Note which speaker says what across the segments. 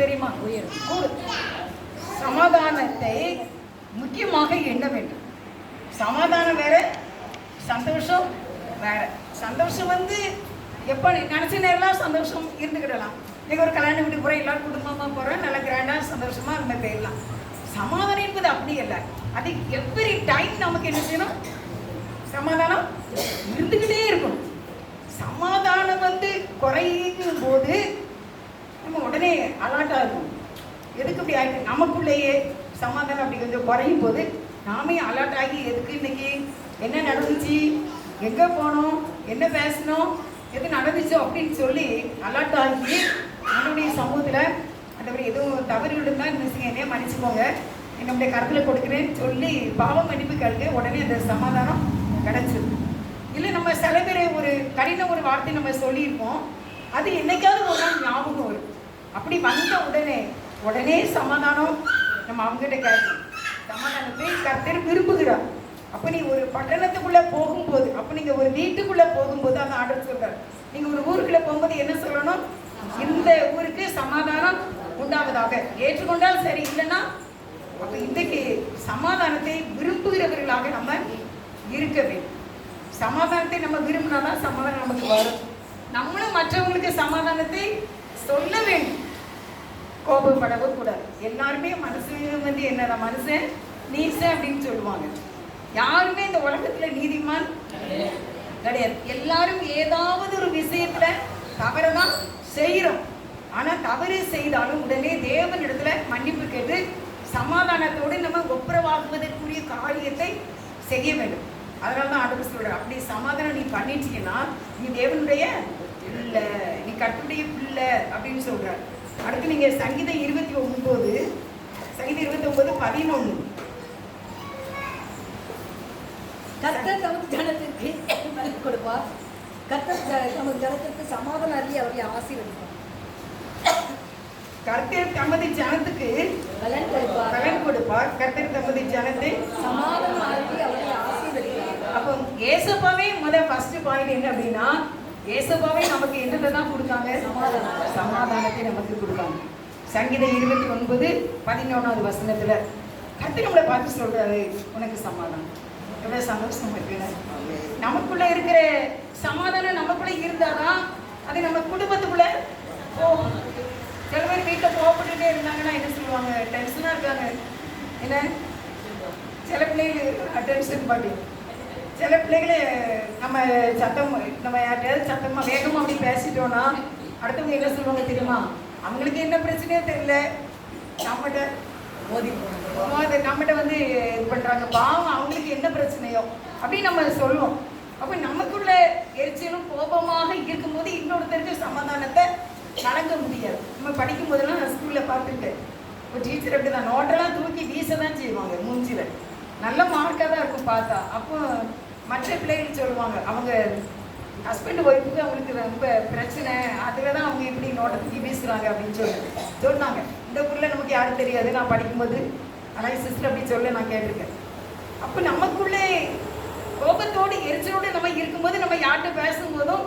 Speaker 1: தெரியுமா உயர் சமாதானத்தை முக்கியமாக எண்ண வேண்டும் சமாதானம் வேற சந்தோஷம் வேற சந்தோஷம் வந்து எப்போ நினச்ச நேரம்லாம் சந்தோஷம் இருந்துக்கிடலாம் நீங்கள் ஒரு கல்யாணம் வீட்டுக்கு போகிறோம் எல்லாரும் குடும்பமாக போகிறோம் நல்ல கிராண்டாக சந்தோஷமாக இருந்த போயிடலாம் சமாதானம் என்பது அப்படி இல்லை அது எவ்ரி டைம் நமக்கு என்ன செய்யணும் சமாதானம் இருந்துக்கிட்டே இருக்கணும் சமாதானம் வந்து குறையும் போது நம்ம உடனே அலாட்டாக இருக்கும் எதுக்கு இப்படி ஆகி நமக்குள்ளேயே சமாதானம் அப்படி கொஞ்சம் குறையும் போது நாமே அலர்ட் ஆகி எதுக்கு இன்னைக்கு என்ன நடந்துச்சு எங்கே போனோம் என்ன பேசணும் எது நடந்துச்சோ அப்படின்னு சொல்லி அலர்ட் ஆகி நம்மளுடைய சமூகத்தில் மாதிரி எதுவும் தவறு இருந்தால் இருந்துச்சுங்க என்னையே மன்னிச்சுக்கோங்க என்னுடைய கருத்தில் கொடுக்குறேன்னு சொல்லி பாவம் மன்னிப்பு கேளுங்க உடனே அந்த சமாதானம் கிடச்சிருக்கு இல்லை நம்ம சில பேர் ஒரு கடின ஒரு வார்த்தை நம்ம சொல்லியிருப்போம் அது என்னைக்காவது ஒரு நாள் ஞாபகம் வரும் அப்படி வந்த உடனே உடனே சமாதானம் நம்ம அவங்ககிட்ட கேட்கணும் சமாதானத்தை கத்தர் விரும்புகிறார் அப்போ நீ ஒரு பட்டணத்துக்குள்ளே போகும்போது அப்போ நீங்கள் ஒரு வீட்டுக்குள்ளே போகும்போது அந்த ஆர்டர் சொல்கிறார் நீங்கள் ஒரு ஊருக்குள்ளே போகும்போது என்ன சொல்லணும் இந்த ஊருக்கு சமாதானம் உண்டாவதாக ஏற்றுக்கொண்டால் சரி இல்லைன்னா அப்போ இன்றைக்கு சமாதானத்தை விரும்புகிறவர்களாக நம்ம இருக்க சமாதானத்தை நம்ம விரும்பினா தான் சமாதானம் நமக்கு வரும் நம்மளும் மற்றவங்களுக்கு சமாதானத்தை சொல்ல வேண்டும் கோபப்படவும் கூடாது எல்லாருமே மனசுல வந்து என்னதான் மனுஷன் நீச அப்படின்னு சொல்லுவாங்க யாருமே இந்த உலகத்துல நீதிமான் கிடையாது எல்லாரும் ஏதாவது ஒரு விஷயத்துல தவறதான் செய்கிறோம் ஆனா தவறு செய்தாலும் உடனே தேவனிடத்துல மன்னிப்பு கேட்டு சமாதானத்தோடு நம்ம ஒப்புரவாக்குவதற்குரிய காரியத்தை செய்ய வேண்டும் அதனால தான் ஆண்டவர் சொல்கிறார் அப்படி சமாதானம் நீ பண்ணிட்டீங்கன்னா நீ தேவனுடைய பிள்ளை நீ கட்டுடைய பிள்ளை அப்படின்னு சொல்கிறார் அடுத்து நீங்கள் சங்கீதம் இருபத்தி ஒம்பது சங்கீதம் இருபத்தி ஒம்பது பதினொன்று கத்தர் தமது கொடுப்பார் கத்தர் ஜனத்திற்கு சமாதானம் அறிய அவரை ஆசீர்வதிப்பார் கர்த்தர் தமது ஜனத்துக்கு பலன் கொடுப்பார் கொடுப்பார் கர்த்தர் தமது ஜனத்தை சமாதானம் அறிய அவரை ஆசீர்வதிப்பார் அப்போ ஏசப்பாவே முத ஃபர்ஸ்ட் பாயிண்ட் என்ன அப்படின்னா ஏசப்பாவே நமக்கு என்னத்தை தான் கொடுத்தாங்க சமாதானம் சமாதானத்தை நமக்கு கொடுத்தாங்க சங்கீதம் இருபத்தி ஒன்பது பதினொன்றாவது வசனத்தில் கத்து நம்மளை பார்த்து சொல்கிறாரு உனக்கு சமாதானம் எவ்வளோ சந்தோஷம் இருக்குல்ல நமக்குள்ளே இருக்கிற சமாதானம் நமக்குள்ளே இருந்தால் தான் அது நம்ம குடும்பத்துக்குள்ளே போகும் சில பேர் வீட்டில் போகப்பட்டுட்டே இருந்தாங்கன்னா என்ன சொல்லுவாங்க டென்ஷனாக இருக்காங்க என்ன சில பிள்ளைகள் அட்டென்ஷன் பாட்டி சில பிள்ளைகளே நம்ம சத்தம் நம்ம யார்கிட்டயாவது சத்தமாக வேகமாக அப்படி பேசிட்டோம்னா அடுத்தவங்க என்ன சொல்லுவாங்க தெரியுமா அவங்களுக்கு என்ன பிரச்சனையோ தெரியல நம்மகிட்ட மோதி நம்மகிட்ட வந்து இது பண்ணுறாங்க பாவம் அவங்களுக்கு என்ன பிரச்சனையோ அப்படின்னு நம்ம சொல்லுவோம் அப்போ நமக்குள்ள எரிச்சலும் கோபமாக இருக்கும்போது இன்னொருத்தருக்கு சமாதானத்தை நடக்க முடியாது நம்ம படிக்கும் போதெல்லாம் நான் ஸ்கூலில் பார்த்துட்டு ஒரு டீச்சர் அப்படி தான் நோட்டெல்லாம் தூக்கி வீச தான் செய்வாங்க மூஞ்சியில் நல்ல மார்க்காக தான் இருக்கும் பார்த்தா அப்போ மற்ற பிள்ளைகள் சொல்லுவாங்க அவங்க ஹஸ்பண்ட் ஒய்ஃபுக்கு அவங்களுக்கு ரொம்ப பிரச்சனை அதில் தான் அவங்க இப்படி நோட்டத்துக்கு பேசுகிறாங்க அப்படின்னு சொல்லி சொன்னாங்க இந்த ஊரில் நமக்கு யாரும் தெரியாது நான் படிக்கும்போது ஆனால் சிஸ்டர் அப்படி சொல்ல நான் கேட்டிருக்கேன் அப்போ நமக்குள்ளே கோபத்தோடு எரிச்சலோடு நம்ம இருக்கும்போது நம்ம யார்கிட்ட பேசும்போதும்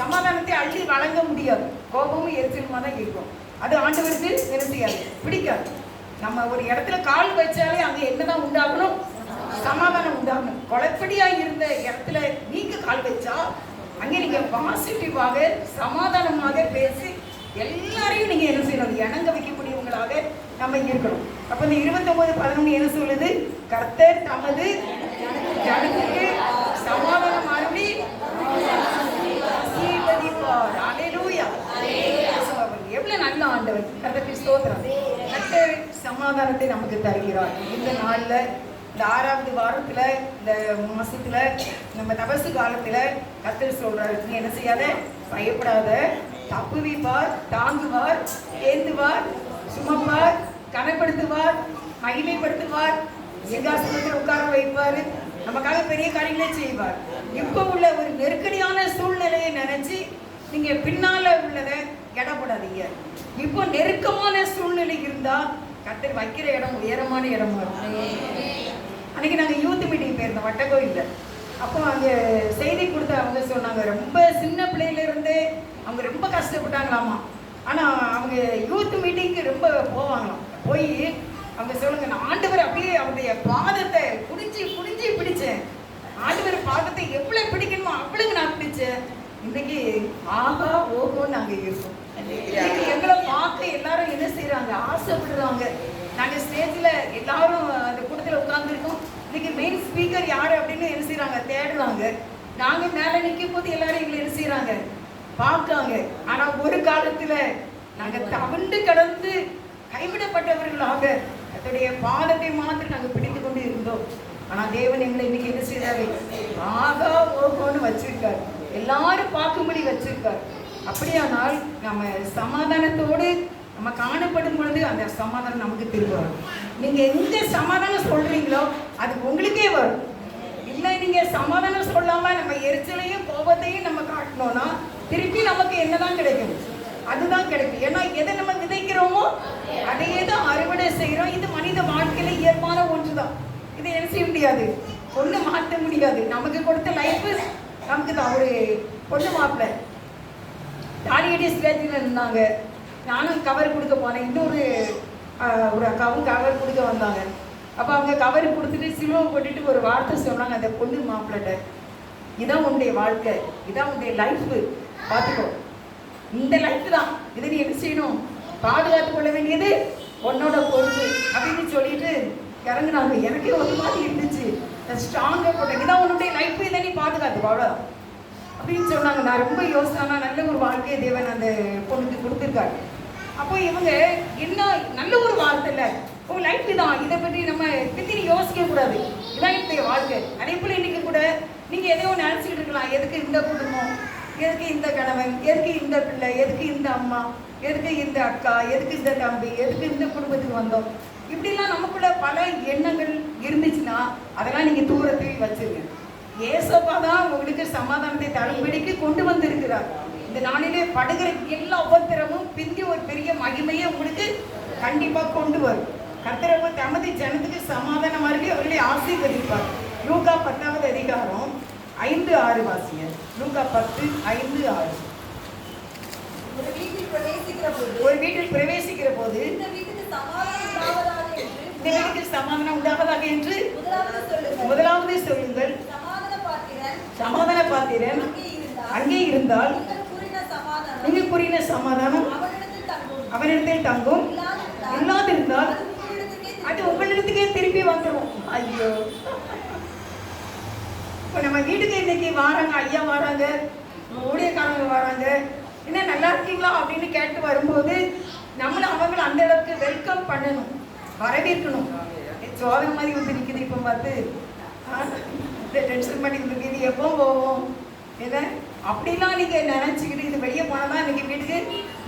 Speaker 1: சமாதானத்தை அள்ளி வழங்க முடியாது கோபமும் எரிச்சலுமா தான் இருக்கும் அது ஆண்டவருக்கு வருது நிறுத்தியாது பிடிக்காது நம்ம ஒரு இடத்துல கால் வச்சாலே அங்கே என்னதான் உண்டாகணும் சமாதானம் உண்டாகும் குழப்படியாக இருந்த இடத்துல நீங்க கால் வச்சா அங்கே நீங்கள் பாசிட்டிவாக சமாதானமாக பேசி எல்லாரையும் நீங்கள் என்ன செய்யணும் இணங்க வைக்கக்கூடியவங்களாக நம்ம இருக்கணும் அப்போ இந்த இருபத்தொம்பது பதினொன்று என்ன சொல்லுது கர்த்தர் தமது ஜனத்துக்கு சமாதானம் அருளி ஆசீர்வதிப்பார் எவ்வளோ நல்ல ஆண்டவர் கர்த்தர் ஸ்தோத்திரம் கர்த்தர் சமாதானத்தை நமக்கு தருகிறார் இந்த நாளில் இந்த ஆறாவது வாரத்தில் இந்த மாதத்தில் நம்ம தபசு காலத்தில் கத்தர் சொல்கிறாரு நீ என்ன செய்யாத பயப்படாத தப்புவிப்பார் தாங்குவார் ஏந்துவார் சுமப்பார் கனப்படுத்துவார் மகிமைப்படுத்துவார் சிங்காசனத்தில் உட்கார வைப்பார் நமக்காக பெரிய காரியங்களே செய்வார் இப்போ உள்ள ஒரு நெருக்கடியான சூழ்நிலையை நினச்சி நீங்கள் பின்னால் உள்ளதை கெடப்படாதீங்க இப்போ நெருக்கமான சூழ்நிலை இருந்தால் கத்தர் வைக்கிற இடம் உயரமான இடமா இருக்கும் அன்றைக்கி நாங்கள் யூத் மீட்டிங் போயிருந்தோம் வட்டக்கோயிலில் அப்போ அங்கே செய்தி கொடுத்த அவங்க சொன்னாங்க ரொம்ப சின்ன பிள்ளையிலேருந்தே அவங்க ரொம்ப கஷ்டப்பட்டாங்களாமா ஆனால் அவங்க யூத் மீட்டிங்க்கு ரொம்ப போவாங்களாம் போய் அவங்க சொல்லுங்க நான் ஆண்டவர் அப்படியே அவருடைய பாதத்தை குடிஞ்சு குடிஞ்சு பிடிச்சேன் ஆண்டவர் பாதத்தை எவ்வளோ பிடிக்கணுமோ அவ்வளவு நான் பிடிச்சேன் இன்னைக்கு ஆகா ஓகோன்னு நாங்கள் இருக்கோம் எங்களை பார்க்க எல்லாரும் என்ன செய்யறாங்க ஆசைப்படுறாங்க நாங்கள் ஸ்டேஜில் எல்லாரும் அந்த கூட்டத்தில் உட்காந்துருக்கோம் இன்னைக்கு மெயின் ஸ்பீக்கர் யார் அப்படின்னு என்ன தேடுவாங்க நாங்கள் மேலே நிற்க போது எல்லாரும் எங்களை என்ன செய்கிறாங்க பார்க்காங்க ஆனால் ஒரு காலத்தில் நாங்கள் தவண்டு கடந்து கைவிடப்பட்டவர்களாக அதனுடைய பாதத்தை மாத்திரம் நாங்கள் பிடித்து கொண்டு இருந்தோம் ஆனால் தேவன் எங்களை இன்னைக்கு என்ன செய்தாரு ஆகா ஓகோன்னு வச்சிருக்கார் எல்லாரும் பார்க்கும்படி வச்சிருக்கார் அப்படியானால் நம்ம சமாதானத்தோடு நம்ம காணப்படும் பொழுது அந்த சமாதானம் நமக்கு திரும்ப வரும் நீங்கள் எந்த சமாதானம் சொல்கிறீங்களோ அது உங்களுக்கே வரும் இல்லை நீங்கள் சமாதானம் சொல்லாமல் நம்ம எரிச்சலையும் கோபத்தையும் நம்ம காட்டணும்னா திருப்பி நமக்கு என்னதான் கிடைக்கும் அதுதான் கிடைக்கும் ஏன்னா எதை நம்ம விதைக்கிறோமோ அதையே தான் அறுவடை செய்கிறோம் இது மனித வாழ்க்கையில இயல்பான ஒன்று தான் இதை என்ன செய்ய முடியாது ஒண்ணு மாற்ற முடியாது நமக்கு கொடுத்த லைஃப் நமக்கு தான் ஒரு பொண்ணு மாப்பிள்ள தாலியடி ஸ்டேஜில் இருந்தாங்க நானும் கவர் கொடுக்க போனேன் இன்னொரு ஒரு அக்காவும் கவர் கொடுக்க வந்தாங்க அப்போ அவங்க கவர் கொடுத்துட்டு சிலுவை போட்டுட்டு ஒரு வார்த்தை சொன்னாங்க அந்த பொண்ணு மாப்பிள்ளை இதான் உன்னுடைய வாழ்க்கை இதான் உன்னுடைய லைஃபு பார்த்துக்கோ இந்த லைஃப் தான் இதை நீ என்ன செய்யணும் பாதுகாத்து கொள்ள வேண்டியது உன்னோட பொறுப்பு அப்படின்னு சொல்லிட்டு இறங்குனாங்க எனக்கே ஒரு மாதிரி இருந்துச்சு ஸ்ட்ராங்காக போட்டேன் இதான் உன்னுடைய லைஃப் இதை நீ பாதுகாத்து அவ்வளோதான் அப்படின்னு சொன்னாங்க நான் ரொம்ப யோசனை நல்ல ஒரு வாழ்க்கையை தேவன் அந்த பொண்ணுக்கு கொடுத்துருக்காரு அப்போ இவங்க என்ன நல்ல ஒரு வாழ்க்கை ஓ உங்கள் லைஃப் தான் இதை பற்றி நம்ம பற்றி யோசிக்க கூடாது இதான் இப்போ வாழ்க்கை அதே போல இன்னைக்கு கூட நீங்கள் எதையோ நினச்சிக்கிட்டு இருக்கலாம் எதுக்கு இந்த குடும்பம் எதுக்கு இந்த கணவன் எதுக்கு இந்த பிள்ளை எதுக்கு இந்த அம்மா எதுக்கு இந்த அக்கா எதுக்கு இந்த தம்பி எதுக்கு இந்த குடும்பத்துக்கு வந்தோம் இப்படிலாம் நமக்குள்ள பல எண்ணங்கள் இருந்துச்சுன்னா அதெல்லாம் நீங்கள் தூரத்தில் வச்சுருங்க ஏசப்பா தான் உங்களுக்கு சமாதானத்தை தலைப்பிடிக்கு கொண்டு வந்திருக்கிறார் இந்த நாளிலே படுகிற எல்லா உபத்திரமும் பிந்தி ஒரு பெரிய மகிமையை உங்களுக்கு கண்டிப்பாக கொண்டு வரும் கத்திரப்ப தமது ஜனத்துக்கு சமாதானமாக இருக்கு அவர்களை ஆசீர்வதிப்பார் லூகா பத்தாவது அதிகாரம் ஐந்து ஆறு வாசியர் லூகா பத்து ஐந்து ஆறு ஒரு வீட்டில் பிரவேசிக்கிற போது ஒரு வீட்டில் பிரவேசிக்கிற போது இந்த வீட்டுக்கு சமாதானம் உண்டாவதாக என்று முதலாவது சொல்லுங்கள் சமாதான பாத்திரன் அங்கே இருந்தால் மிகக்குறின சமாதானம் அவனிடத்தில் தங்கும் இல்லாதிருந்தால் அது உங்களிடத்துக்கே திருப்பி வந்துடும் ஐயோ இப்போ நம்ம வீட்டுக்கு இன்னைக்கு வாராங்க ஐயா வராங்க ஊழியக்காரங்க வராங்க என்ன நல்லா இருக்கீங்களா அப்படின்னு கேட்டு வரும்போது நம்மளும் அவங்கள அந்த அளவுக்கு வெல்கம் பண்ணணும் வரவேற்கணும் சோதம் மாதிரி வந்து நிற்கிது இப்போ பார்த்து டென்ஷன் பண்ணி இது எப்போ போவோம் என்ன அப்படிலாம் நீங்கள் நினச்சிக்கிட்டு இது வெளியே போனால் தான் வீட்டுக்கு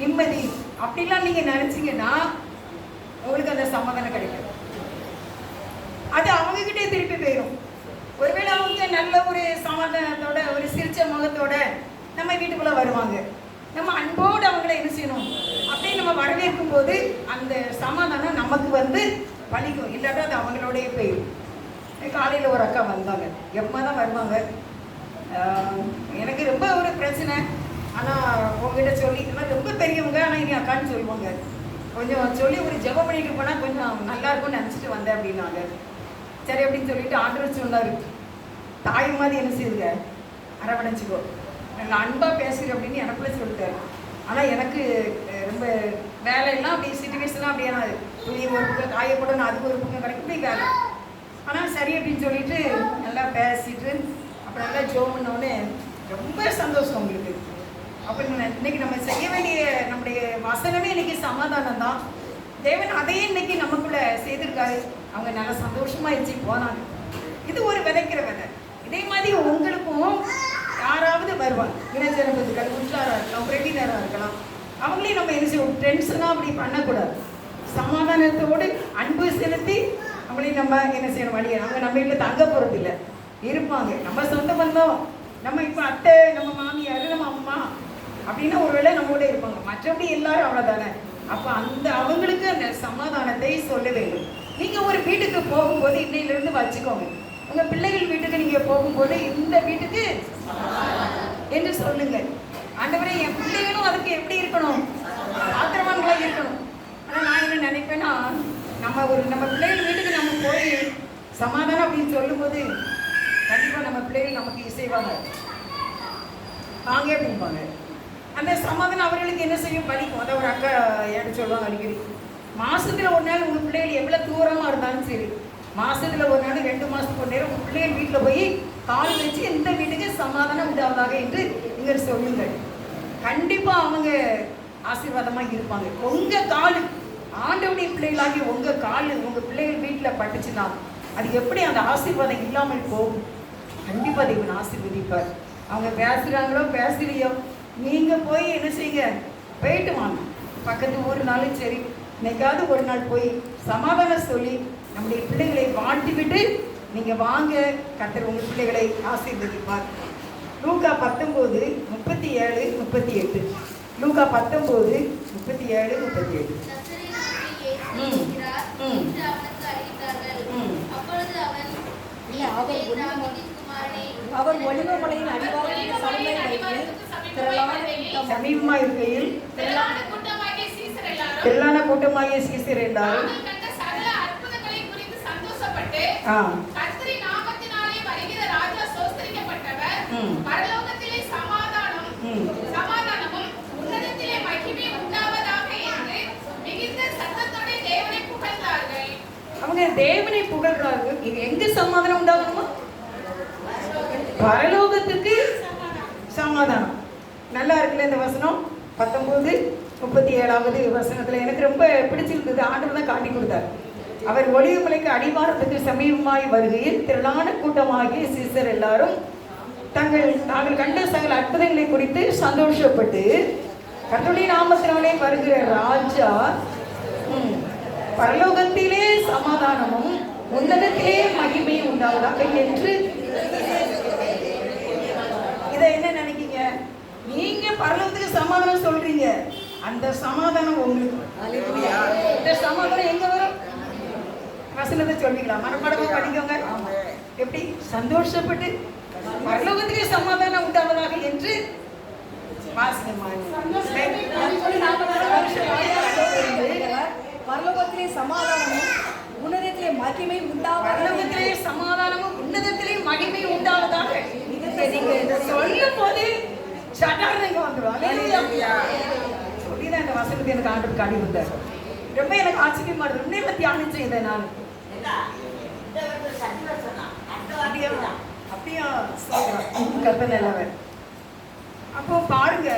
Speaker 1: நிம்மதி அப்படிலாம் நீங்கள் நினச்சிங்கன்னா உங்களுக்கு அந்த சமாதானம் கிடைக்கும் அது கிட்டே திருப்பி போயிடும் ஒருவேளை அவங்க நல்ல ஒரு சமாதானத்தோட ஒரு சிரிச்ச முகத்தோட நம்ம வீட்டுக்குள்ளே வருவாங்க நம்ம அன்போடு அவங்கள என்ன செய்யணும் அப்படியே நம்ம வரவேற்கும் போது அந்த சமாதானம் நமக்கு வந்து வலிக்கும் இல்லாட்டா அது அவங்களோடய போயிடும் காலையில் ஒரு அக்கா வந்தாங்க எப்போ தான் வருவாங்க எனக்கு ரொம்ப ஒரு பிரச்சனை ஆனால் உங்ககிட்ட சொல்லி இதெல்லாம் ரொம்ப பெரியவங்க ஆனால் இனி அக்கான்னு சொல்லுவாங்க கொஞ்சம் சொல்லி ஒரு ஜெபம் பண்ணிட்டு போனால் கொஞ்சம் நல்லா இருக்கும்னு நினச்சிட்டு வந்தேன் அப்படின்னாங்க சரி அப்படின்னு சொல்லிட்டு வச்சு சொன்னார் தாய் மாதிரி என்ன செய்யுங்க அரவணைச்சிக்கோ நான் அன்பாக பேசுகிறேன் அப்படின்னு எனக்குள்ளே சொல்லிட்டேன் ஆனால் எனக்கு ரொம்ப வேலையெல்லாம் அப்படி சுச்சுவேஷன்லாம் அப்படியே நான் துணி ஒரு பக்கம் காயக்கூட நான் அதுக்கு ஒரு பக்கம் கிடைக்கும் போய் வேலை ஆனால் சரி அப்படின்னு சொல்லிட்டு நல்லா பேசிட்டு நல்லா ஜோ பண்ணோடனே ரொம்ப சந்தோஷம் உங்களுக்கு அப்போ இன்னைக்கு நம்ம செய்ய வேண்டிய நம்முடைய வசனமே இன்னைக்கு சமாதானம் தான் தேவன் அதையே இன்னைக்கு நமக்குள்ள செய்திருக்காரு அவங்க நல்லா சந்தோஷமா இருந்துச்சு போனாங்க இது ஒரு விதைக்கிற விதை இதே மாதிரி உங்களுக்கும் யாராவது வருவாங்க இனஜனபதிகள் உற்றாராக இருக்கலாம் உறவினராக இருக்கலாம் அவங்களே நம்ம என்ன செய்வோம் ஃப்ரெண்ட்ஸ்னா அப்படி பண்ணக்கூடாது சமாதானத்தோடு அன்பு செலுத்தி அவங்களையும் நம்ம என்ன செய்யணும் வழியை அவங்க நம்ம வீட்டில் தங்க இல்லை இருப்பாங்க நம்ம சொந்த பந்தம் நம்ம இப்போ அத்தை நம்ம மாமியார் நம்ம அம்மா அப்படின்னா ஒருவேளை கூட இருப்பாங்க மற்றபடி எல்லாரும் அவ்வளவுதானே அப்போ அந்த அவங்களுக்கு அந்த சமாதானத்தை சொல்ல வேண்டும் நீங்கள் ஒரு வீட்டுக்கு போகும்போது இருந்து வச்சுக்கோங்க உங்கள் பிள்ளைகள் வீட்டுக்கு நீங்கள் போகும்போது இந்த வீட்டுக்கு என்று சொல்லுங்க மாதிரி என் பிள்ளைகளும் அதுக்கு எப்படி இருக்கணும் ஆத்திரவான்களாக இருக்கணும் ஆனால் நான் என்ன நினைப்பேன்னா நம்ம ஒரு நம்ம பிள்ளைகள் வீட்டுக்கு நம்ம போய் சமாதானம் அப்படின்னு சொல்லும்போது கண்டிப்பாக நம்ம பிள்ளைகள் நமக்கு இசைவாங்க தாங்கே அப்படிம்பாங்க அந்த சமாதானம் அவர்களுக்கு என்ன செய்யும் பலிக்கும் அதை ஒரு அக்கா எனக்கு சொல்லுவாங்க அடிக்கடி மாதத்தில் ஒரு நாள் உங்கள் பிள்ளைகள் எவ்வளோ தூரமாக இருந்தாலும் சரி மாதத்தில் ஒரு நாள் ரெண்டு மாதத்துக்கு ஒரு நேரம் உங்கள் பிள்ளைகள் வீட்டில் போய் கால் வச்சு எந்த வீட்டுக்கு சமாதானம் உண்டாவதாக என்று நீங்கள் சொல்லுங்கள் கண்டிப்பாக அவங்க ஆசீர்வாதமாக இருப்பாங்க உங்கள் கால் ஆண்டவுடைய பிள்ளைகளாகி உங்கள் கால் உங்கள் பிள்ளைகள் வீட்டில் பட்டுச்சுன்னா அது எப்படி அந்த ஆசீர்வாதம் இல்லாமல் போகும் கண்டிப்பாக தேவன் ஆசீர்வதிப்பார் அவங்க பேசுகிறாங்களோ பேசலையோ நீங்கள் போய் என்ன செய்யுங்க போயிட்டு வாங்க பக்கத்து ஒரு நாளும் சரி இன்னைக்காவது ஒரு நாள் போய் சமாதானம் சொல்லி நம்முடைய பிள்ளைகளை வாழ்த்தி விட்டு நீங்கள் வாங்க கத்தர் உங்கள் பிள்ளைகளை ஆசீர்வதிப்பார் லூகா பத்தொம்போது முப்பத்தி ஏழு முப்பத்தி எட்டு லூகா பத்தொம்போது முப்பத்தி ஏழு முப்பத்தி எட்டு ம் ம் ம் அவர் ஒளிவமலையின் அடிவாரத்தில் சமீபமாக இருக்கையில் சீசர் என்றார் அவங்க தேவனை புகழ்றாங்க எங்க சமாதானம் உண்டாகணுமா பரலோகத்துக்கு சமாதானம் நல்லா இருக்குல்ல இந்த வசனம் பத்தொம்போது முப்பத்தி ஏழாவது வசனத்தில் எனக்கு ரொம்ப பிடிச்சிருந்தது ஆண்டவர் தான் காட்டி கொடுத்தார் அவர் ஒளிவு மலைக்கு அடிவாரத்துக்கு சமீபமாய் வருகையில் திரளான கூட்டமாகிய சிசர் எல்லாரும் தங்கள் நாங்கள் கண்ட சகல அற்புதங்களை குறித்து சந்தோஷப்பட்டு கத்தோடைய நாமத்தினாலே வருகிற ராஜா பரலோகத்திலே சமாதானமும் உன்னதத்திலே மகிமையும் உண்டாவதாக என்று நீங்க பரலோகத்துக்கு சமாதானம் சொல்றீங்க அந்த சமாதானம் உங்களுக்கு இந்த சமாதானம் எங்க வரும் வசனத்தை சொல்லிக்கலாம் மனப்படமா படிக்கோங்க எப்படி சந்தோஷப்பட்டு பரலோகத்துக்கு சமாதானம் உண்டாவதாக என்று பரலோகத்திலே சமாதானமும் உன்னதத்திலே மகிமை உண்டாவதாக சமாதானமும் உன்னதத்திலே மகிமை உண்டாவதாக சொல்லும் போது சட்டார்னு இங்கே வந்துடும் சொல்லி தான் இந்த வசனத்தை எனக்கு ஆண்டு காட்டி வந்தார் ரொம்ப எனக்கு ஆச்சரியமா இருக்கு உண்மையில தியானிச்சேன் இதை நான் அப்படியா கற்பனை எல்லாமே அப்போ பாருங்க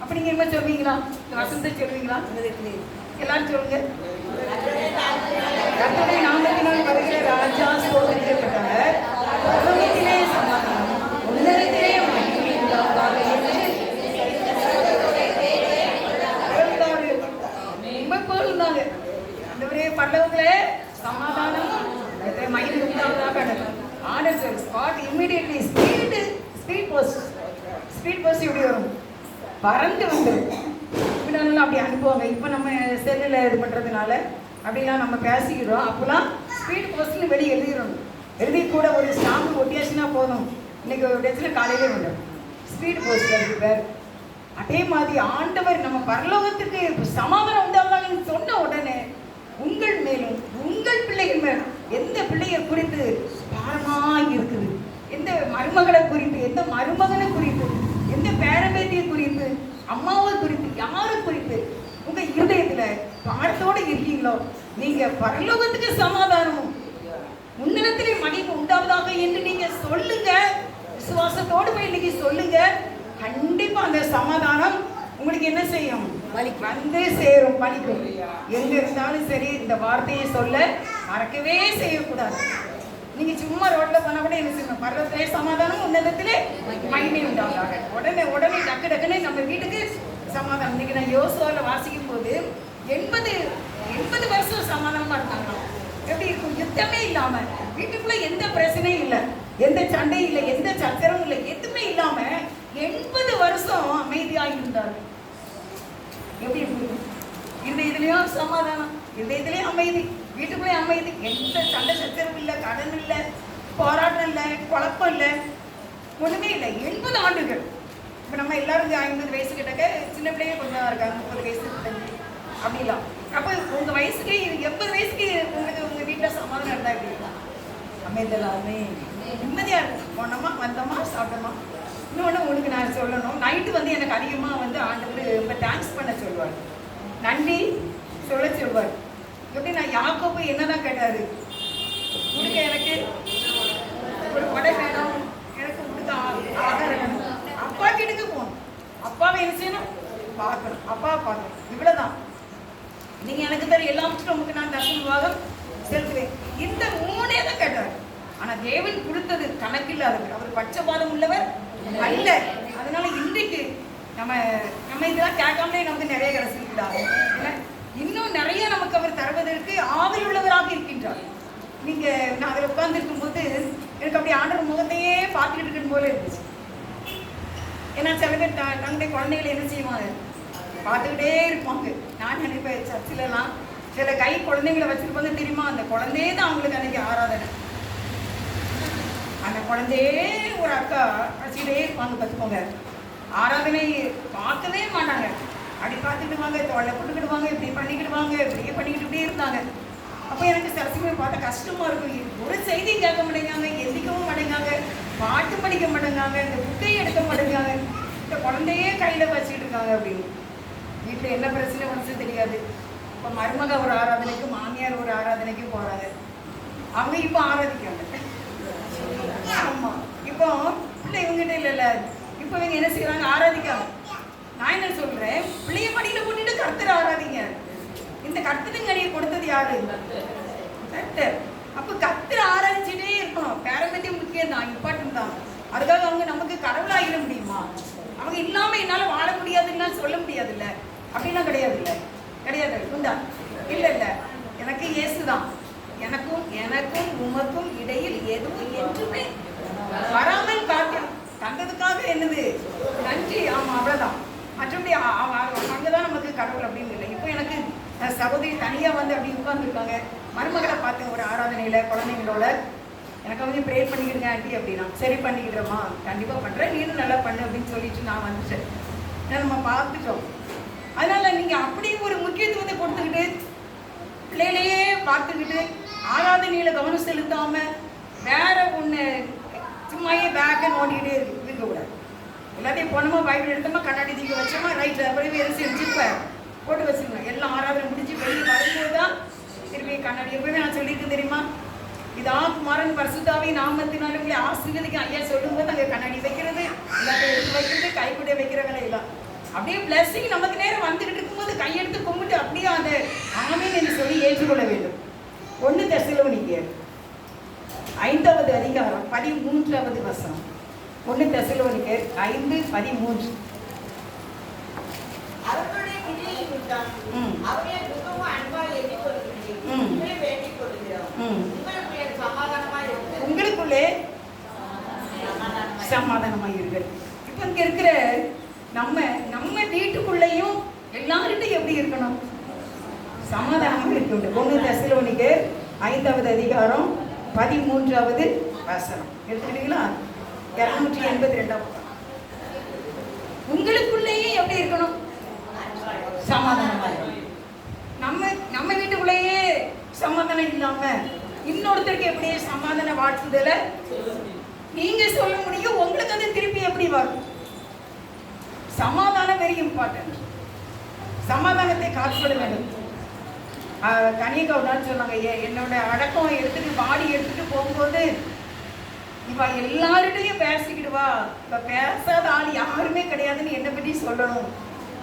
Speaker 1: அப்ப நீங்க என்ன சொல்வீங்களா இந்த வசனத்தை சொல்வீங்களா எல்லாரும் சொல்லுங்க கற்பனை நாமத்தினால் ராஜா சோதரிக்கப்பட்டவர் உலகத்திலே சமாதானம் உலகத்திலே கடவுளே சமாதானம் மைண்ட் உண்டாவதாக கடவுள் order spot immediately speed speed pose speed pose இப்படி வரும் பறந்து வந்து இப்படினாலும் அப்படி அனுப்புவாங்க இப்போ நம்ம செல்லில் இது பண்ணுறதுனால அப்படிலாம் நம்ம பேசிக்கிறோம் அப்போலாம் ஸ்பீட் போஸ்ட்னு வெளியே எழுதிடணும் எழுதி கூட ஒரு ஸ்டாம்பு ஒட்டியாச்சுன்னா போதும் இன்னைக்கு ஒரு டெஸ்ட்டில் காலையிலே வந்துடும் ஸ்பீட் போஸ்ட் அதுக்கு பேர் அதே மாதிரி ஆண்டவர் நம்ம பரலோகத்துக்கு சமாதானம் உண்டாதாங்கன்னு சொன்ன உடனே உங்கள் மேலும் உங்கள் பிள்ளைகள் மேலும் எந்த பிள்ளையை குறித்து பாரமாக இருக்குது எந்த மருமகளை குறித்து எந்த மருமகனை குறித்து எந்த பேரபேத்தியை குறித்து அம்மாவை குறித்து யாரை குறித்து உங்கள் இருதயத்தில் பாரத்தோடு இருக்கீங்களோ நீங்கள் பரலோகத்துக்கு சமாதானம் முன்னிலத்திலே மகிழ்வு உண்டாவதாக என்று நீங்கள் சொல்லுங்க விசுவாசத்தோடு போய் இன்னைக்கு சொல்லுங்க கண்டிப்பாக அந்த சமாதானம் உங்களுக்கு என்ன செய்யும் வந்து சேரும் பலிக்கும் எங்க இருந்தாலும் சரி இந்த வார்த்தையை சொல்ல மறக்கவே செய்யக்கூடாது நீங்க சும்மா ரோட்ல போனா கூட என்ன செய்யணும் பர்வத்திலே சமாதானம் உன்னதத்திலே மகிமை உண்டாக உடனே உடனே டக்கு டக்குன்னு நம்ம வீட்டுக்கு சமாதானம் இன்னைக்கு நான் யோசுவால வாசிக்கும் போது எண்பது எண்பது வருஷம் சமாதானமா இருந்தாங்க எப்படி இருக்கும் யுத்தமே இல்லாம வீட்டுக்குள்ள எந்த பிரச்சனையும் இல்லை எந்த சண்டையும் இல்லை எந்த சக்கரமும் இல்லை எதுவுமே இல்லாம எண்பது வருஷம் அமைதியாக இருந்தார்கள் எப்படி இருக்கீங்க இந்த இதுலேயும் சமாதானம் இந்த இதுலேயும் அமைதி வீட்டுக்குள்ளேயே அமைதி எந்த சண்டை சச்சரவு இல்லை கடன் இல்லை போராட்டம் இல்லை குழப்பம் இல்லை ஒன்றுமே இல்லை எண்பது ஆண்டுகள் இப்போ நம்ம எல்லாரும் ஐம்பது வயசு கிட்டக்க சின்ன பிள்ளைங்க கொஞ்சம் இருக்காங்க முப்பது வயசு கிட்டக்கு அப்படிலாம் அப்போ உங்கள் வயசுக்கு எண்பது வயசுக்கு உங்களுக்கு உங்கள் வீட்டில் சமாதானம் இருந்தால் எப்படி இருக்கலாம் அமைதலாமே நிம்மதியாக இருக்கும் போனோமா வந்தோமா சாப்பிட்டோமா இன்னொன்று உனக்கு நான் சொல்லணும் நைட்டு வந்து எனக்கு அதிகமாக வந்து ஆண்டவர் ரொம்ப டான்ஸ் பண்ண சொல்வார் நன்றி சொல்ல சொல்வார் எப்படி நான் என்ன என்னதான் கேட்டார் உனக்கு எனக்கு ஒரு கொடை வேணும் எனக்கு கொடுக்க ஆதாரம் அப்பா கிட்டக்கு போகணும் அப்பாவை என்ன செய்யணும் பார்க்கணும் அப்பா பார்க்கணும் இவ்வளோதான் நீங்கள் எனக்கு தர எல்லாம் உங்களுக்கு நான் தசமமாக செலுத்துவேன் இந்த மூணே தான் கேட்டார் ஆனால் தேவன் கொடுத்தது கணக்கில்லாதவர் அவர் பாதம் உள்ளவர் அல்ல அதனால இன்றைக்கு நம்ம நம்ம இதெல்லாம் கேட்காமலே நமக்கு நிறைய கிடைச்சிருக்கிறார் இன்னும் நிறைய நமக்கு அவர் தருவதற்கு ஆவல் உள்ளவராக இருக்கின்றார் நீங்க நான் அதில் உட்கார்ந்துருக்கும் போது எனக்கு அப்படி ஆண்டர் முகத்தையே பார்த்துக்கிட்டு இருக்கணும் போல இருந்துச்சு ஏன்னா சில பேர் தங்களுடைய குழந்தைகளை என்ன செய்வாங்க பார்த்துக்கிட்டே இருப்பாங்க நான் நினைப்பேன் சர்ச்சிலலாம் சில கை குழந்தைங்களை வச்சிருப்பாங்க தெரியுமா அந்த குழந்தையே தான் அவங்களுக்கு அன்னைக்கு ஆராதனை அந்த குழந்தையே ஒரு அக்கா சீடே வாங்க பார்த்துக்கோங்க ஆராதனை பார்க்கவே மாட்டாங்க அப்படி பார்த்துக்கிடுவாங்க தொல்லை போட்டுக்கிடுவாங்க இப்படி பண்ணிக்கிடுவாங்க இப்படியே பண்ணிக்கிட்டு இப்படியே இருந்தாங்க அப்போ எனக்கு சில சமயம் பார்த்தா கஷ்டமாக இருக்கும் ஒரு செய்தி கேட்க மாட்டேங்காங்க எந்திக்கவும் மாட்டேங்காங்க பாட்டு படிக்க மாட்டேங்காங்க இந்த புக்கையும் எடுக்க மாட்டேங்காங்க இந்த குழந்தையே கையில் வச்சுக்கிட்டு இருக்காங்க அப்படின்னு வீட்டில் என்ன பிரச்சனை ஒன்று தெரியாது இப்போ மருமக ஒரு ஆராதனைக்கு மாமியார் ஒரு ஆராதனைக்கு போகிறாங்க அவங்க இப்போ ஆராதிக்காங்க ஆமா இப்போ பிள்ளை இவங்ககிட்ட இல்ல இப்ப இவங்க என்ன செய்கிறாங்க ஆராதிக்காம நான் என்ன சொல்கிறேன் பிள்ளைய படியில கூட்டிட்டு கர்த்தர் ஆராதிங்க இந்த கர்த்தருங்கடியை கொடுத்தது யாரு கர்த்தர் அப்போ கர்த்தர் ஆராய்ச்சிட்டே இருக்கணும் பேரம்பத்தியம் முக்கியம் தான் இம்பார்ட்டன் தான் அதுக்காக அவங்க நமக்கு கடவுளாகிட முடியுமா அவங்க இல்லாம என்னால வாழ முடியாதுன்னு சொல்ல முடியாதுல்ல அப்படின்னா கிடையாது இல்லை கிடையாது உண்டா இல்ல இல்ல எனக்கு இயேசு தான் எனக்கும் எனக்கும் உமக்கும் இடையில் எதுவும் என்றுமே வராமல் காக்கணும் தந்ததுக்காக என்னது நன்றி ஆமாம் அவ்வளோதான் மற்றபடி அங்கே நமக்கு கடவுள் அப்படின்னு இல்லை இப்போ எனக்கு சகோதரி தனியாக வந்து அப்படி உட்காந்துருக்காங்க மருமகளை பார்த்து ஒரு ஆராதனையில் குழந்தைங்களோட எனக்கு வந்து ப்ரே பண்ணிக்கிடுங்க ஆண்டி அப்படின்னா சரி பண்ணிக்கிடுறோமா கண்டிப்பாக பண்ணுறேன் நீனும் நல்லா பண்ணு அப்படின்னு சொல்லிட்டு நான் வந்துட்டேன் நம்ம பார்த்துட்டோம் அதனால் நீங்கள் அப்படி ஒரு முக்கியத்துவத்தை கொடுத்துக்கிட்டு பிள்ளைகளையே பார்த்துக்கிட்டு ஆராதனையில் கவனம் செலுத்தாமல் வேற ஒன்று சும்மாயே பேக்கை நோண்டிக்கிட்டே இருக்கு கூடாது எல்லாத்தையும் போனோமா பைபிள் எடுத்தோமா கண்ணாடி தீக்க வச்சோமா ரைட்டில் அப்புறம் எரிசி செஞ்சு போட்டு வச்சுக்கணும் எல்லாம் ஆராதனை முடிஞ்சு வெளியே வரும்போது தான் திரும்பி கண்ணாடி எப்பவுமே நான் சொல்லியிருக்கேன் தெரியுமா இதா குமாரன் பரிசுத்தாவை நாமத்தினாலும் இல்லையா ஆசீர்வதிக்க ஐயா சொல்லும்போது அங்கே கண்ணாடி வைக்கிறது எல்லாத்தையும் எடுத்து வைக்கிறது கைக்குடைய வைக்கிற வேலை எல்லாம் அப்படியே பிளஸ்ஸிங் நமக்கு நேரம் வந்துகிட்டு இருக்கும்போது கையெடுத்து கும்பிட்டு அப்படியே அந்த ஆமீன் என்று சொல்லி ஏற்றுக்கொள்ள வேண்டும் ஒன்று தசிலவு நீங்கள் ஐந்தாவது அதிகாரம் பதிமூன்றாவது வசம் ஒன்று தசலோனிக்கு ஐந்து பதிமூன்று உங்களுக்குள்ளே சமாதானமாக இருங்கள் இப்போ இங்கே இருக்கிற நம்ம நம்ம வீட்டுக்குள்ளேயும் எல்லார்கிட்டையும் எப்படி இருக்கணும் சமாதானமாக இருக்க வேண்டும் தசிலோனிக்கு ஐந்தாவது அதிகாரம் பதிமூன்றாவது வசனம் எடுத்துக்கிட்டீங்களா இரநூற்றி எண்பத்தி ரெண்டாவது உங்களுக்குள்ளேயே எப்படி இருக்கணும் சமாதானமாக நம்ம நம்ம வீட்டுக்குள்ளேயே சமாதானம் இல்லாம இன்னொருத்தருக்கு எப்படி சமாதான வாழ்த்துதல நீங்க சொல்ல முடியும் உங்களுக்கு அது திருப்பி எப்படி வரும் சமாதானம் வெரி இம்பார்ட்டன்ட் சமாதானத்தை காத்துக்கொள்ள வேண்டும் கனிகா ஒன்று சொன்னாங்க என்னோட அடக்கம் எடுத்துட்டு பாடி எடுத்துட்டு போகும்போது இவ எல்லார்கிட்டையும் பேசிக்கிடுவா இப்ப பேசாத ஆள் யாருமே கிடையாதுன்னு என்னை பற்றி சொல்லணும்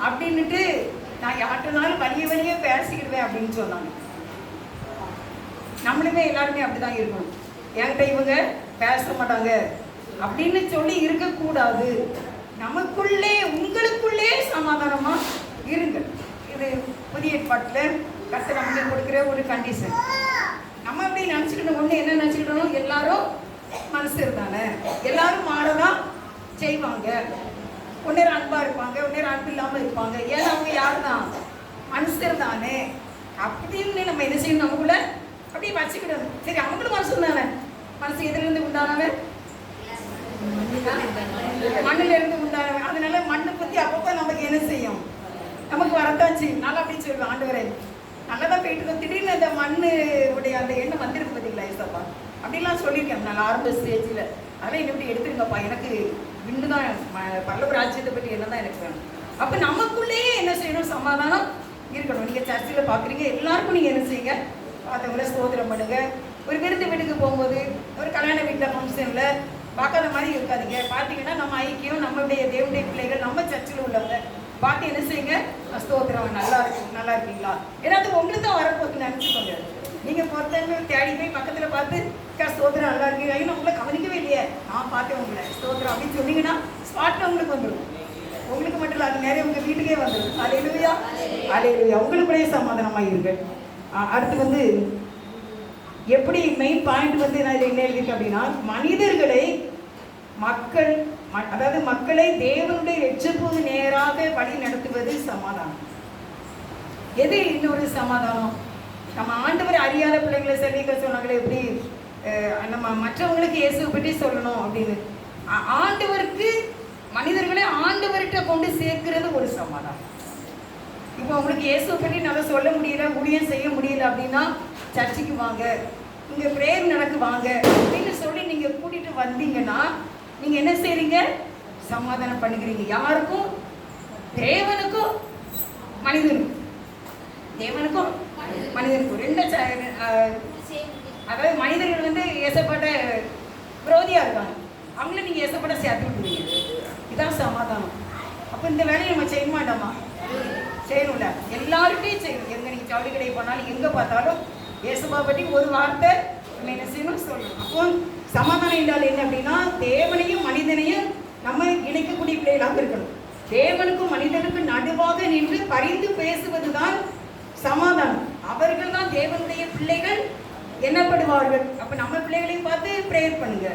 Speaker 1: அப்படின்னுட்டு நான் யார்கிட்டனாலும் வலிய வலிய பேசிக்கிடுவேன் அப்படின்னு சொன்னாங்க நம்மளுமே எல்லாருமே அப்படிதான் இருக்கணும் என்கிட்ட இவங்க பேச மாட்டாங்க அப்படின்னு சொல்லி இருக்கக்கூடாது நமக்குள்ளே உங்களுக்குள்ளே சமாதானமாக இருங்க இது புதிய ஏற்பாட்டில் கர்த்தர் நமக்கு கொடுக்குற ஒரு கண்டிஷன் நம்ம அப்படி நினச்சிக்கிட்டோம் ஒன்று என்ன நினச்சிக்கிட்டோம் எல்லாரும் மனசு தானே எல்லாரும் மாட தான் செய்வாங்க ஒன்று அன்பாக இருப்பாங்க ஒன்று அன்பு இல்லாமல் இருப்பாங்க ஏன்னா அவங்க யார் தான் மனுஷர் தானே அப்படின்னு நம்ம என்ன செய்யணும் நம்ம கூட அப்படியே வச்சுக்கிட்டு சரி அவங்களும் மனசு தானே மனசு எதுலேருந்து உண்டானவன் மண்ணில இருந்து உண்டானவன் அதனால மண்ணை பற்றி அப்பப்போ நமக்கு என்ன செய்யும் நமக்கு வரத்தாச்சு நல்லா அப்படின்னு சொல்லுவேன் ஆண்டு வரேன் நல்லதாக போயிட்டு இருக்கோம் திடீர்னு அந்த மண்ணு உடைய அந்த எண்ணம் வந்துருக்கு பார்த்தீங்களா ஐசப்பா அப்படிலாம் சொல்லியிருக்கேன் நான் ஆரம்ப ஸ்டேஜில் அதெல்லாம் என்ன இப்படி எடுத்துருங்கப்பா எனக்கு விண்டு தான் பல்லவ ராஜ்யத்தை பற்றி என்ன தான் எனக்கு வேணும் அப்போ நமக்குள்ளேயே என்ன செய்யணும் சமாதானம் இருக்கணும் நீங்கள் சர்ச்சில் பார்க்குறீங்க எல்லாருக்கும் நீங்கள் என்ன செய்யுங்க பார்த்தவங்கள சோதனம் பண்ணுங்கள் ஒரு விருந்து வீட்டுக்கு போகும்போது ஒரு கல்யாண வீட்டில் ஃபங்க்ஷனில் பார்க்காத மாதிரி இருக்காதுங்க பார்த்தீங்கன்னா நம்ம ஐக்கியம் நம்மளுடைய தேவனுடைய பிள்ளைகள் நம்ம சர்ச்சில் உள்ளவங்க பார்த்து என்ன செய்யுங்க ஸ்தோத்திரம் நல்லா இருக்கும் நல்லா இருக்கீங்களா ஏன்னா அது உங்களுக்கு தான் வரப்போகுது நினச்சிக்கோங்க நீங்கள் பொறுத்தவங்க தேடி போய் பக்கத்தில் பார்த்து அக்கா ஸ்தோத்திரம் நல்லா இருக்கீங்க ஐயோ உங்களை கவனிக்கவே இல்லையே நான் பார்த்தேன் உங்களை ஸ்தோத்திரம் அப்படின்னு சொன்னீங்கன்னா ஸ்பாட்டில் உங்களுக்கு வந்துடும் உங்களுக்கு மட்டும் இல்லை அது நிறைய உங்கள் வீட்டுக்கே வந்துடும் அது இல்லையா அது இல்லையா உங்களுக்குள்ளேயே சமாதானமாக இருங்க அடுத்து வந்து எப்படி மெயின் பாயிண்ட் வந்து நான் இதில் என்ன எழுதியிருக்கேன் அப்படின்னா மனிதர்களை மக்கள் அதாவது மக்களை தேவனுடைய எச்சப்போது நேராக வழி நடத்துவது சமாதானம் எது இன்னொரு சமாதானம் நம்ம ஆண்டவர் அறியாத பிள்ளைங்களை சந்திக்க சொன்னாங்களே எப்படி நம்ம மற்றவங்களுக்கு இயேசுவை பற்றி சொல்லணும் அப்படின்னு ஆண்டவருக்கு மனிதர்களை ஆண்டவர்கிட்ட கொண்டு சேர்க்கிறது ஒரு சமாதானம் இப்போ உங்களுக்கு இயேசுவை பற்றி நல்லா சொல்ல முடியல முடியும் செய்ய முடியல அப்படின்னா சர்ச்சுக்கு வாங்க இங்கே பிரேயர் நடக்கு வாங்க அப்படின்னு சொல்லி நீங்கள் கூட்டிகிட்டு வந்தீங்கன்னா நீங்கள் என்ன செய்கிறீங்க சமாதானம் பண்ணுகிறீங்க யாருக்கும் தேவனுக்கும் மனிதனுக்கும் தேவனுக்கும் மனிதனுக்கும் ரெண்டு அதாவது மனிதர்கள் வந்து ஏசப்பட்ட விரோதியா இருக்காங்க அவங்கள நீங்கள் ஏசப்பட்ட சேர்த்து விட்டுருவீங்க இதான் சமாதானம் அப்போ இந்த வேலையை நம்ம செய்ய மாட்டோமா செய்யணும்ல எல்லாருக்கிட்டையும் செய்யணும் எங்கே நீங்கள் ஜவுளி கடை போனாலும் எங்கே பார்த்தாலும் ஏசப்பா பற்றி ஒரு வார்த்தை நம்ம என்ன செய்யணும் சொல்லணும் அப்போ சமாதானம் என்றால் என்ன அப்படின்னா தேவனையும் மனிதனையும் நம்ம இணைக்கக்கூடிய பிள்ளைகளாக இருக்கணும் தேவனுக்கும் மனிதனுக்கும் நடுவாக நின்று பறிந்து பேசுவதுதான் சமாதானம் அவர்கள் தான் தேவனுடைய பிள்ளைகள் என்னப்படுவார்கள் அப்போ நம்ம பிள்ளைகளையும் பார்த்து ப்ரேயர் பண்ணுங்க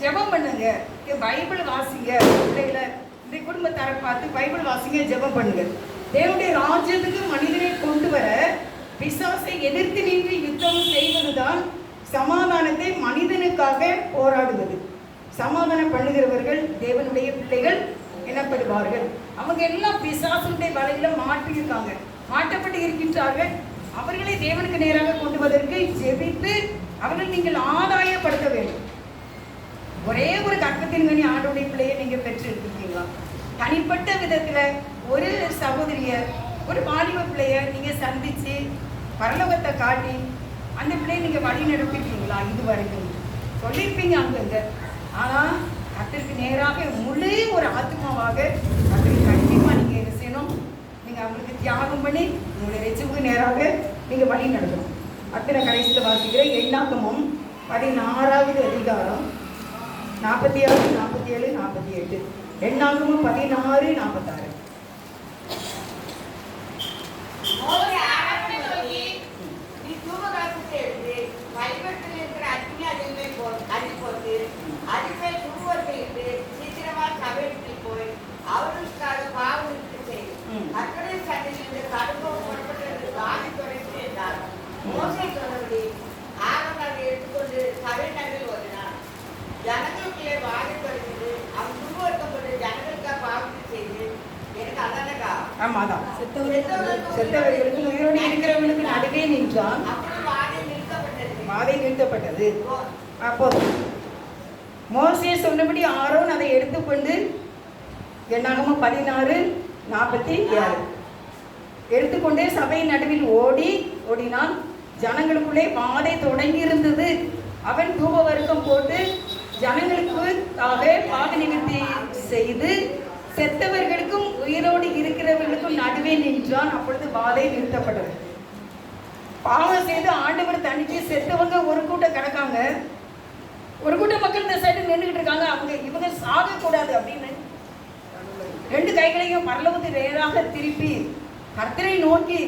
Speaker 1: ஜெபம் பண்ணுங்க பைபிள் வாசிங்க பிள்ளைகளை இந்த குடும்பத்தாரை பார்த்து பைபிள் வாசிங்க ஜெபம் பண்ணுங்க தேவனுடைய ராஜ்யத்துக்கு மனிதனை கொண்டு வர பிசாசை எதிர்த்து நின்று யுத்தம் செய்வதுதான் சமாதானத்தை மனிதனுக்காக போராடுவது சமாதானம் பண்ணுகிறவர்கள் தேவனுடைய பிள்ளைகள் எனப்படுவார்கள் அவங்க எல்லாம் பிசாசுடைய வலையில மாட்டியிருக்காங்க மாட்டப்பட்டு இருக்கின்றார்கள் அவர்களை தேவனுக்கு நேராக கொண்டு வருவதற்கு ஜெபித்து அவர்கள் நீங்கள் ஆதாயப்படுத்த வேண்டும் ஒரே ஒரு கற்பத்தின் கனி ஆண்டோடைய பிள்ளையை நீங்கள் பெற்றிருக்கீங்களா தனிப்பட்ட விதத்தில் ஒரு சகோதரியர் ஒரு வாலிப பிள்ளைய நீங்கள் சந்தித்து பரலோகத்தை காட்டி அந்த பிள்ளை நீங்கள் வழி நடத்திருக்கீங்களா இது வரைக்கும் சொல்லியிருப்பீங்க அங்கங்க ஆனால் கத்திற்கு நேராக முழு ஒரு ஆத்மாவாக கத்திரிக்கு கண்டிப்பாக நீங்கள் என்ன செய்யணும் நீங்கள் அவங்களுக்கு தியாகம் பண்ணி உங்களை வச்சுக்கு நேராக நீங்கள் வழி நடத்தணும் அத்தனை கடைசியில் வாசிக்கிற எண்ணாக்கமும் பதினாறாவது அதிகாரம் நாற்பத்தி ஆறு நாற்பத்தி ஏழு நாற்பத்தி எட்டு எண்ணாக்கமும் பதினாறு நாற்பத்தாறு என்னாகமா பதினாறு நாற்பத்தி ஏழு எடுத்துக்கொண்டே சபையின் நடுவில் ஓடி ஓடினான் ஜனங்களுக்குள்ளே பாதை தொடங்கி இருந்தது அவன் தூப வருக்கம் போட்டு ஜனங்களுக்கு பாக நிவர்த்தி செய்து செத்தவர்களுக்கும் உயிரோடு இருக்கிறவர்களுக்கும் நடுவே நின்றான் அப்பொழுது பாதை நிறுத்தப்பட்டது பாவம் செய்து ஆண்டவர் தனிச்சு செத்தவங்க ஒரு கூட்டம் கிடக்காங்க ஒரு கூட்ட மக்கள் இந்த சைடு நின்றுக்கிட்டு இருக்காங்க அவங்க இவங்க சாகக்கூடாது அப்படின்னு ரெண்டு கைகளையும் பரலோகத்தை நேராக திருப்பி கர்த்தரை நோக்கி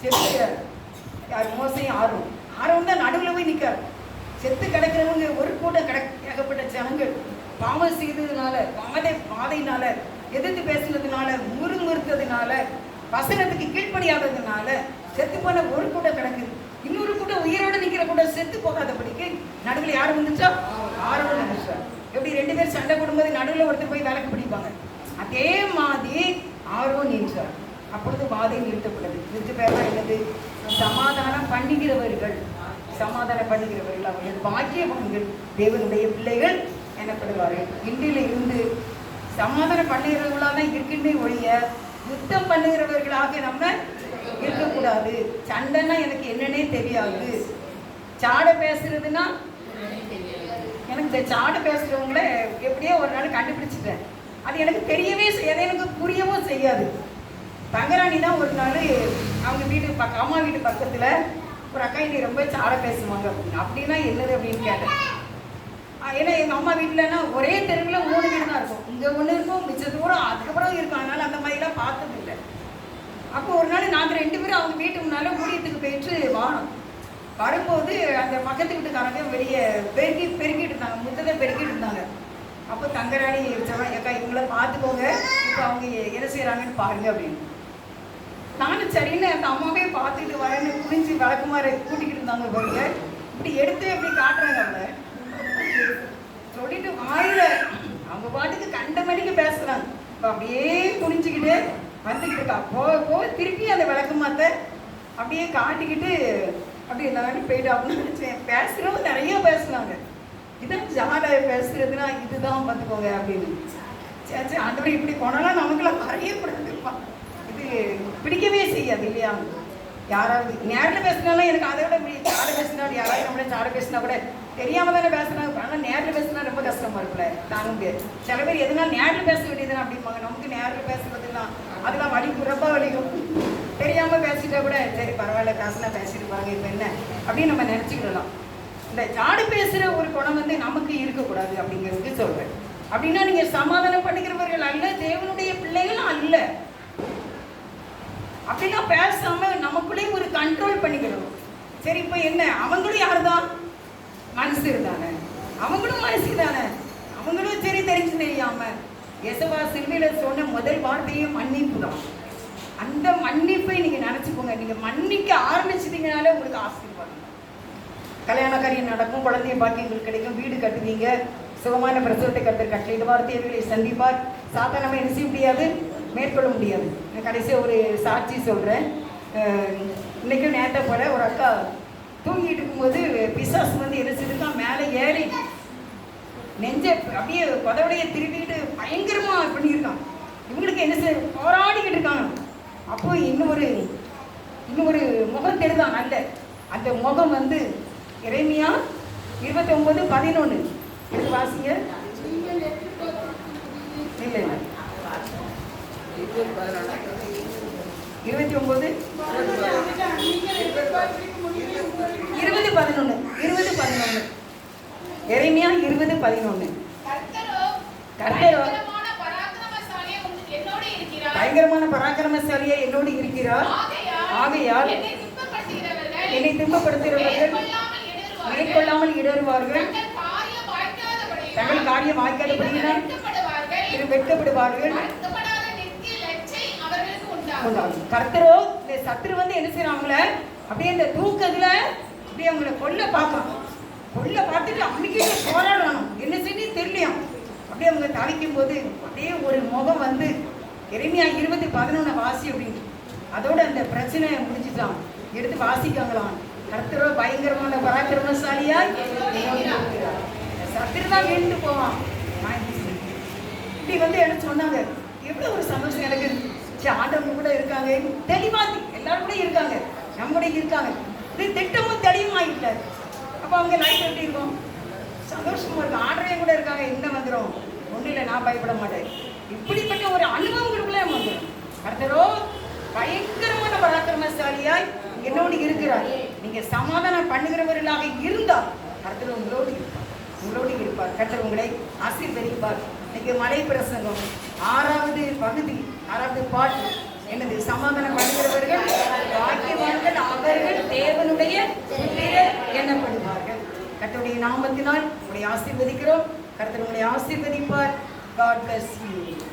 Speaker 1: செத்து மோசையும் ஆர்வம் ஆர்வம் தான் நடுவில் போய் நிற்காது செத்து கிடக்கிறவங்க ஒரு கூட்டம் கிடக்கப்பட்ட ஜனங்கள் பாவம் செய்ததுனால பாதை வாதையினால எதிர்த்து பேசினதுனால முறுமுறுத்ததுனால வசனத்துக்கு கீழ்ப்படியாததுனால செத்து போன ஒரு கூட்டம் கிடக்குது இன்னொரு கூட்டம் உயிரோடு நிற்கிற கூட செத்து போகாதபடிக்கு நடுவில் யார் வந்துச்சா ஆர்வம் வந்துச்சா எப்படி ரெண்டு பேர் சண்டை போடும்போது நடுவில் ஒருத்தர் போய் வேலைக்கு பிடிப்பாங்க அதே மாதிரி ஆர்வம் நின்றார் அப்பொழுது வாதை நிறுத்தப்பட்டது நிறுத்த பேரெல்லாம் என்னது சமாதானம் பண்ணுகிறவர்கள் சமாதானம் பண்ணுகிறவர்கள் அவர்கள் பாக்கியவான்கள் தேவனுடைய பிள்ளைகள் எனப்படுவார்கள் இன்றில் இருந்து சமாதானம் பண்ணுகிறவர்களாக தான் இருக்கின்றே ஒழிய யுத்தம் பண்ணுகிறவர்களாக நம்ம இருக்கக்கூடாது சண்டைன்னா எனக்கு என்னன்னே தெரியாது சாட பேசுறதுன்னா எனக்கு இந்த சாட பேசுறவங்கள எப்படியோ ஒரு நாள் கண்டுபிடிச்சிட்டேன் அது எனக்கு தெரியவே செய்யாது எனக்கு புரியவும் செய்யாது தங்கராணி தான் ஒரு நாள் அவங்க வீட்டு பக்கம் அம்மா வீட்டு பக்கத்தில் ஒரு அக்கா என்னை ரொம்ப சாட பேசுவாங்க அப்படின்னு அப்படின்னா என்னது அப்படின்னு கேட்டேன் ஏன்னா எங்கள் அம்மா வீட்டிலன்னா ஒரே தெருவில் மூணு வீடு தான் இருக்கும் இங்கே ஒன்று இருக்கும் மிச்ச தூரம் அதுக்கப்புறம் இருக்கும் அதனால அந்த மாதிரிலாம் பார்த்தது இல்லை அப்போ ஒரு நாள் நாங்கள் ரெண்டு பேரும் அவங்க வீட்டு முன்னால் ஊழியத்துக்கு போயிட்டு வாரம் வரும்போது அந்த பக்கத்து வீட்டுக்காரங்க வெளியே பெருகி பெருக்கிட்டு இருந்தாங்க முத்தத்தை பெருக்கிட்டு இருந்தாங்க அப்போ தங்கராணி இருந்தவன் ஏக்கா இவங்கள பார்த்துக்கோங்க இப்போ அவங்க என்ன செய்கிறாங்கன்னு பாருங்க அப்படின்னு நானும் சரின்னு அந்த அம்மாவே பார்த்துட்டு வரேன்னு புரிஞ்சு வழக்குமாறு கூட்டிக்கிட்டு இருந்தாங்க பாருங்க இப்படி எடுத்து இப்படி காட்டுறாங்க அவங்க சொல்லிட்டு வாயில அவங்க பாட்டுக்கு கண்ட மணிக்கு பேசுகிறாங்க இப்போ அப்படியே குனிஞ்சுக்கிட்டு வந்துக்கிட்டு இருக்கா போக போக திருப்பி அந்த விளக்குமாத்த அப்படியே காட்டிக்கிட்டு அப்படி எல்லாரும் போயிட்டு அப்படின்னு நினச்சேன் பேசுகிறவங்க நிறைய பேசுனாங்க இதான் ஜாடாக பேசுறதுன்னா இதுதான் பார்த்துக்கோங்க அப்படின்னு சே ஆண்டவர் இப்படி போனாலும் நமக்குலாம் வரையக்கூடாதுப்பா இது பிடிக்கவே செய்யாது இல்லையா யாராவது நேரில் பேசினாலும் எனக்கு அதை விட இப்படி சாட பேசினாலும் யாராவது நம்மளே சாட பேசினா கூட தெரியாமல் தானே பேசுனாங்க ஆனால் நேரில் பேசினா ரொம்ப கஷ்டமாக இருக்குல்ல தாங்க முடியாது சில பேர் எதுனாலும் நேரில் பேச வேண்டியதுன்னு அப்படிம்பாங்க நமக்கு நேரில் பேசுறதுலாம் அதெல்லாம் வழி குறப்பாக வலிக்கும் தெரியாமல் பேசிட்டா கூட சரி பரவாயில்ல காசுலாம் பேசிட்டு பாருங்க இப்போ என்ன அப்படின்னு நம்ம நினச்சிக்கிடலாம் இந்த ஜாடு பேசுகிற ஒரு குணம் வந்து நமக்கு இருக்கக்கூடாது அப்படிங்கிறதுக்கு சொல்கிறேன் அப்படின்னா நீங்கள் பண்ணிக்கிறவர்கள் அல்ல தேவனுடைய பிள்ளைகள் அல்ல அப்படின்னா பேசாம நமக்குள்ளேயும் ஒரு கண்ட்ரோல் பண்ணிக்கிறோம் சரி இப்போ என்ன அவங்களும் யார் தான் மனசு இருந்தானே அவங்களும் மனசு தானே அவங்களும் சரி தெரிஞ்சு தெரியாம எசவா சிறுமியில சொன்ன முதல் வார்த்தையும் மன்னிப்பு தான் அந்த மன்னிப்பை நீங்க நினைச்சுக்கோங்க நீங்க மன்னிக்க ஆரம்பிச்சிட்டீங்கனாலே உங்களுக்கு ஆசை கல்யாண காரியம் நடக்கும் குழந்தைய பாக்கியங்கள் கிடைக்கும் வீடு கட்டுவீங்க சுகமான பிரசவத்தை கருத்து கட்டளிடுவார் தேவைகளை சந்திப்பார் சாத்தா நம்ம என்ன செய்ய முடியாது மேற்கொள்ள முடியாது நான் கடைசியாக ஒரு சாட்சி சொல்கிறேன் இன்றைக்கும் நேரத்தை போட ஒரு அக்கா தூங்கிட்டு இருக்கும்போது பிசாஸ் வந்து என்ன மேலே ஏறி நெஞ்ச அப்படியே பதவடைய திருப்பிக்கிட்டு பயங்கரமாக பண்ணியிருக்கான் இவங்களுக்கு என்ன செய்ய போராடிக்கிட்டு இருக்காங்க அப்போ இன்னொரு ஒரு முகம் தெரிதான் அந்த அந்த முகம் வந்து இறைமையா இருபத்தி ஒன்பது பதினொன்று எது வாசிங்க இல்லை இருபத்தி இருபது பதினொன்று இருபது பதினொன்று இறைமையா இருபது பதினொன்று கர்த்தரோ பயங்கரமான பராக்கிரமசாலியா என்னோடு இருக்கிறார் ஆகையால் என்னை துன்பப்படுத்துகிறவர்கள் மேற்கொள்ளாமல் இடறுவார்கள் தங்கள் காரியம் வாய்க்காதபடியினால் வெட்டப்படுவார்கள் கர்த்தரோ இந்த சத்துரு வந்து என்ன செய்யணும் அப்படியே இந்த தூக்கத்துல அப்படியே அவங்கள கொல்ல பார்ப்பான் கொல்ல பார்த்துட்டு அன்னைக்கே போராடணும் என்ன செய்யணும் தெரியும் அப்படியே அவங்க தாளிக்கும் போது அப்படியே ஒரு முகம் வந்து எளிமையா இருபது பதினொன்று வாசி அப்படின்ட்டு அதோட அந்த பிரச்சனை முடிஞ்சுட்டான் எடுத்து வாசிக்காங்களாம் கர்த்தரோ பயங்கரமான பராக்கிரமசாலியாய் சத்திர தான் வீண்டு போவான் இப்படி வந்து என்ன சொன்னாங்க எவ்வளோ ஒரு சந்தோஷம் எனக்கு ஆண்டவங்க கூட இருக்காங்க தெளிவாதி எல்லாரும் கூட இருக்காங்க நம்ம கூட இருக்காங்க இது திட்டமும் தெளிவாகிட்டார் அப்போ அவங்க லைஃப் எப்படி இருக்கும் சந்தோஷமாக இருக்கும் ஆடுறவங்க கூட இருக்காங்க என்ன வந்துடும் ஒன்றும் இல்லை நான் பயப்பட மாட்டேன் இப்படிப்பட்ட ஒரு அனுபவங்களுக்குள்ளே வந்துடும் அடுத்தரோ பயங்கரமான பராக்கிரமசாலியாய் என்னோடு இருக்கிறார் நீங்க சமாதானம் பண்ணுகிறவர்களாக இருந்தால் கர்த்தர் உங்களோடு இருப்பார் உங்களோடு இருப்பார் கர்த்தர் உங்களை ஆசீர்வதிப்பார் இன்னைக்கு மலை பிரசங்கம் ஆறாவது பகுதி ஆறாவது பாட்டு என்னது சமாதானம் பண்ணுகிறவர்கள் பாக்கியவான்கள் அவர்கள் தேவனுடைய எண்ணப்படுவார்கள் கர்த்தருடைய நாமத்தினால் உங்களை ஆசீர்வதிக்கிறோம் கர்த்தர் உங்களை ஆசீர்வதிப்பார் காட் பிளஸ் யூ